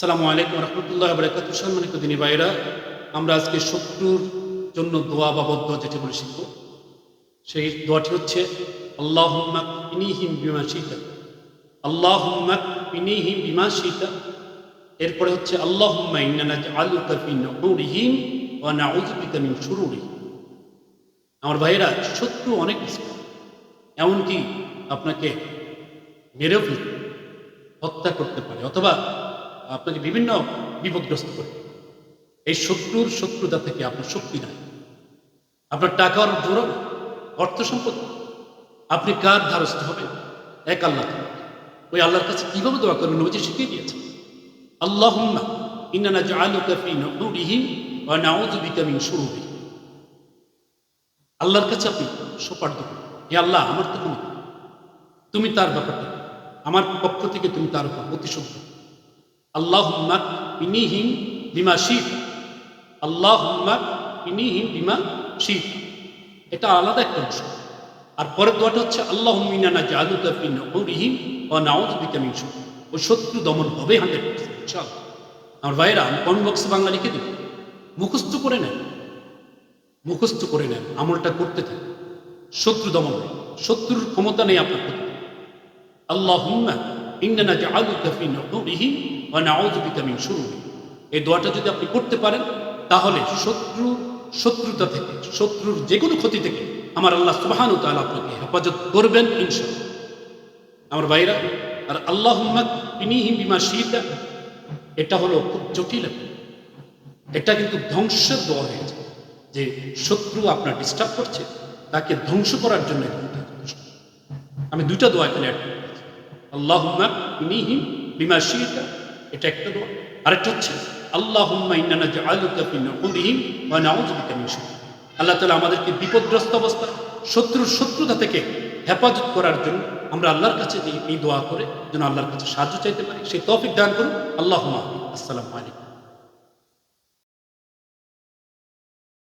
সালামু আলাইকুম রহমতুল্লাহ বরকাত সম্মানিত দিনী ভাইরা আমরা আজকে শত্রুর জন্য দোয়া বা বদ্ধ যেটি বলে শিখব। সেই দোয়াটি হচ্ছে আল্লাহ ইনিহিম বিমা শীতা আল্লাহ ইনিহিম বিমা শীতা এরপরে হচ্ছে আল্লাহ নুরিহিম ওয়া নাউযু বিকা মিন আমার ভাইয়েরা, শত্রু অনেক এমনকি আপনাকে মেরেও ফেলতে হত্যা করতে পারে, অথবা আপনাকে বিভিন্ন বিপদগ্রস্ত করে। এই শত্রুর শত্রুতা থেকে আপনার শক্তি নাই। আপনার টাকার জোর অর্থ সম্পদ আপনি কার ধারস্থ হবে এক আল্লাহ ওই আল্লাহর কাছে কীভাবে দোয়া করবেন? নবীজি শিখিয়ে দিয়েছে আল্লাহুম্মা ইন্নানা জাআলুকা ফি নুরিহিম ওয়া নাউযু বিকা মিন শুরুরিহিম আল্লাহর কাছে আপনি সোপার্দ করুন। হে আল্লাহ, আমার তো তুমি তার ব্যাপারটা আমার পক্ষ থেকে তুমি তার উপর প্রতিশোধ দাও। আল্লাহুম্মা ইনিহিম বিমা শীত। আল্লাহুম্মা ইনিহিম বিমা শীত। এটা আলাদা একটা অংশ। আর পরের দোয়াটা হচ্ছে আল্লাহ মিনানা জাদুকা ফি নুরিহিম ওয়া নাউযু বিকা মিন শুর। ওই শত্রু দমন হবে হান্ড্রেড পার্সেন্ট আমার ভাইরা আমি কমেন্ট বাংলা লিখে দেব মুখস্থ করে নেন। মুখস্থ করে নেন, আমলটা করতে থাকে শত্রু দমন। শত্রুর ক্ষমতা নেই আপনার প্রতি। আল্লাহুম্মা ইন্নানা জাআলুকা ফি বিকা মিন এই দোয়াটা যদি আপনি করতে পারেন, তাহলে শত্রু শত্রুতা থেকে, শত্রুর যে কোনো ক্ষতি থেকে আমার আল্লাহ সুবহানাহু তাআলা আপনাকে হেফাজত করবেন ইনশাআল্লাহ। আমার ভাইরা, আর আল্লাহ বিমা শীতা এটা হলো খুব জটিল এটা কিন্তু ধ্বংসের দোয়া হয়েছে যে শত্রু আপনার ডিস্টার্ব করছে, তাকে ধ্বংস করার জন্য আমি দুইটা দোয়া এখানে অ্যাড করেছি ইনিহিম বিমা শীতা এটা একটা দোয়া। আরেকটা হচ্ছে আল্লাহ আল্লাহ তালা আমাদেরকে বিপদগ্রস্ত অবস্থা, শত্রুর শত্রুতা থেকে হেফাজত করার জন্য আমরা আল্লাহর কাছে এই- দোয়া করে যেন আল্লাহর কাছে সাহায্য চাইতে পারি। সেই তফিক দান করুন। আল্লাহ আসসালামু আলাইকুম।